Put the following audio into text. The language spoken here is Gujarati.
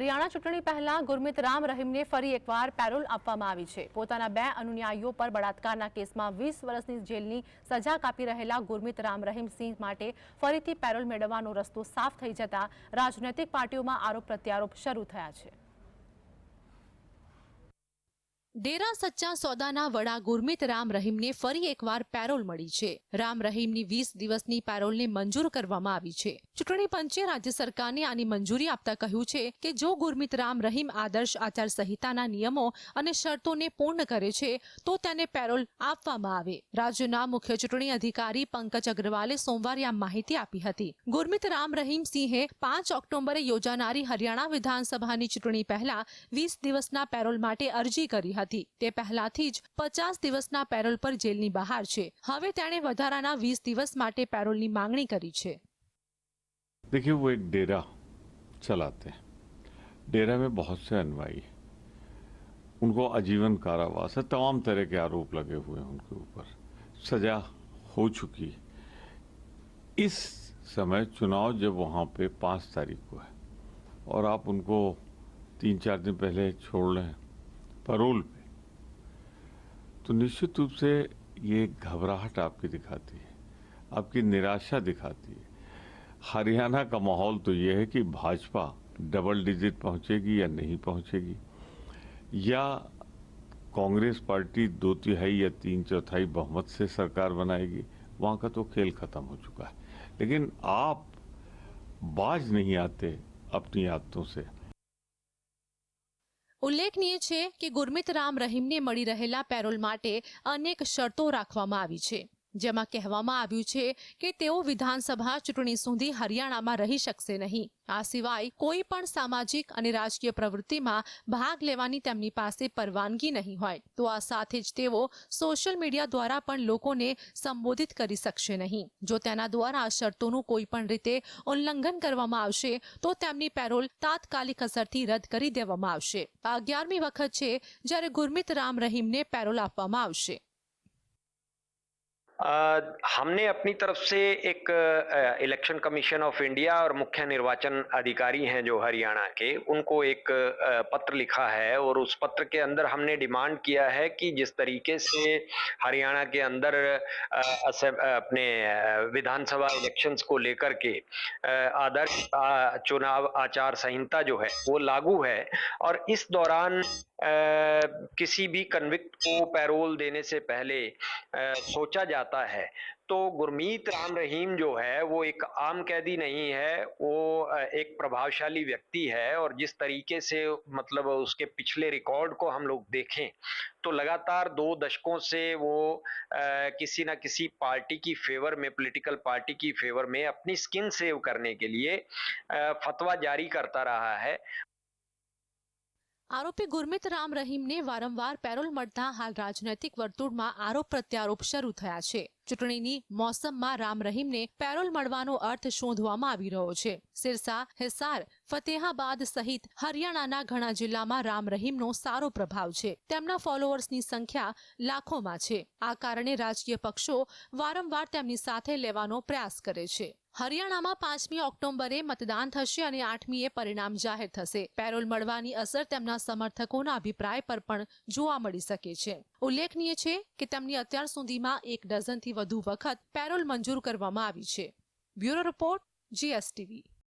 હરિયાણા ચૂંટણી પહેલા ગુરમીત રામ રહીમને ફરી એકવાર પેરોલ આપવામાં આવી છે. પોતાના બે અનુયાયીઓ પર બળાત્કારના કેસમાં વીસ વર્ષની જેલની સજા કાપી રહેલા ગુરમીત રામ રહીમ સિંહ માટે ફરીથી પેરોલ મેળવવાનો રસ્તો સાફ થઈ જતા રાજનૈતિક પાર્ટીઓમાં આરોપ પ્રત્યારોપ શરૂ થયા છે. ડેરા સચ્ચા સોદાના વડા ગુરમીત રામ રહીમને ફરી એકવાર પેરોલ મળી છે. રામ રહીમની વીસ દિવસની પેરોલને મંજૂર કરવામાં આવી છે. ચૂંટણી પંચે રાજ્ય સરકારને આની મંજૂરી આપતા કહ્યું છે કે જો ગુરમીત રામ રહીમ આદર્શ આચાર સંહિતાના નિયમો અને શરતોને પૂર્ણ કરે છે, તો તેને પેરોલ આપવામાં આવે. રાજ્યના મુખ્ય ચૂંટણી અધિકારી પંકજ અગ્રવાલે સોમવારે આ માહિતી આપી હતી. ગુરમીત રામ રહીમ સિંહે પાંચ ઓક્ટોબરે યોજાનારી હરિયાણા વિધાનસભાની ચૂંટણી પહેલા વીસ દિવસના પેરોલ માટે અરજી કરી હતી. તે પહેલાથી જ પચાસ દિવસના પેરોલ પર જેલની બહાર છે હવે તેણે વધારાના વીસ દિવસ માટે પેરોલની માંગણી કરી છે देखिए वो एक डेरा चलाते हैं डेरा में बहुत से अनुयायी हैं। उनको आजीवन कारावास है तमाम तरह के आरोप लगे हुए हैं उनके ऊपर सजा हो चुकी है इस समय चुनाव जब वहाँ पे पाँच तारीख को है और आप उनको तीन चार दिन पहले छोड़ लें परोल पे। तो निश्चित रूप से ये घबराहट आपकी दिखाती है, आपकी निराशा दिखाती है। हरियाणा का माहौल तो ये है कि भाजपा डबल डिजिट पहुंचेगी या नहीं पहुंचेगी, या कांग्रेस पार्टी दो तिहाई या तीन चौथाई बहुमत से सरकार बनाएगी, वहाँ का तो खेल खत्म हो चुका है। लेकिन आप बाज नहीं आते अपनी आदतों से। ઉલ્લેખનીય છે કે ગુરમિત રામ રહીમને મળી રહેલા પેરોલ માટે અનેક શરતો રાખવામાં આવી છે. જેમાં કહેવામાં આવ્યું છે કે તેઓ વિધાનસભા ચૂંટણી સુધી હરિયાણામાં રહી શકશે નહીં. આ સિવાય કોઈ પણ સામાજિક અને રાજકીય પ્રવૃત્તિમાં ભાગ લેવાની તેમની પાસે પરવાનગી નહીં હોય. તો આ સાથે જ તેઓ સોશિયલ મીડિયા દ્વારા પણ લોકોને સંબોધિત કરી શકશે નહીં. જો તેના દ્વારા આ શરતોનું કોઈ પણ રીતે ઉલ્લંઘન કરવામાં આવશે, તો તેમની પેરોલ તાત્કાલિક અસરથી રદ કરી દેવામાં આવશે. આ અગિયારમી વખત છે જ્યારે ગુરમીત રામ રહીમને પેરોલ આપવામાં આવશે. हमने अपनी तरफ़ से एक इलेक्शन कमीशन ऑफ़ इंडिया और मुख्य निर्वाचन अधिकारी हैं जो हरियाणा के, उनको एक पत्र लिखा है और उस पत्र के अंदर हमने डिमांड किया है कि जिस तरीके से हरियाणा के अंदर अपने विधानसभा इलेक्शंस को लेकर के आदर्श चुनाव आचार संहिता जो है, वो लागू है और इस दौरान किसी भी कन्विक्ट को पैरोल देने से पहले सोचा जाता है। तो गुरमीत राम रहीम जो है वो एक आम कैदी नहीं है वो एक प्रभावशाली व्यक्ति है और जिस तरीके से मतलब उसके पिछले रिकॉर्ड को हम लोग देखें तो लगातार दो दशकों से वो अ, किसी ना किसी पार्टी की फेवर में पॉलिटिकल पार्टी की फेवर में अपनी स्किन सेव करने के लिए अ, फतवा जारी करता रहा है। આરોપી ગુરમીત રામ રહીમને વારંવાર પેરોલ મળતા હાલ રાજનૈતિક વર્તુળમાં આરોપ પ્રત્યારોપ શરૂ થયા છે. ચૂંટણીની મોસમમાં રામ રહીમને પેરોલ મળવાનો અર્થ શોધવામાં આવી રહ્યો છે. સિરસા, હિસાર, ફતેહાબાદ સહિત હરિયાણાના ઘણા જિલ્લામાં રામ રહીમનો સારો પ્રભાવ છે. તેમના ફોલોઅર્સની સંખ્યા લાખોમાં છે. આ કારણે રાજકીય પક્ષો વારંવાર તેમની સાથે લેવાનો પ્રયાસ કરે છે. હરિયાણામાં પાંચમી ઓક્ટોબરે મતદાન થશે અને આઠમીએ પરિણામ જાહેર થશે. પેરોલ મળવાની અસર તેમના સમર્થકોના અભિપ્રાય પર પણ જોવા મળી શકે છે. ઉલ્લેખનીય છે કે તેમની અત્યાર સુધીમાં એક ડઝનથી વધુ વખત પેરોલ મંજૂર કરવામાં આવી છે. Bureau report, GSTV.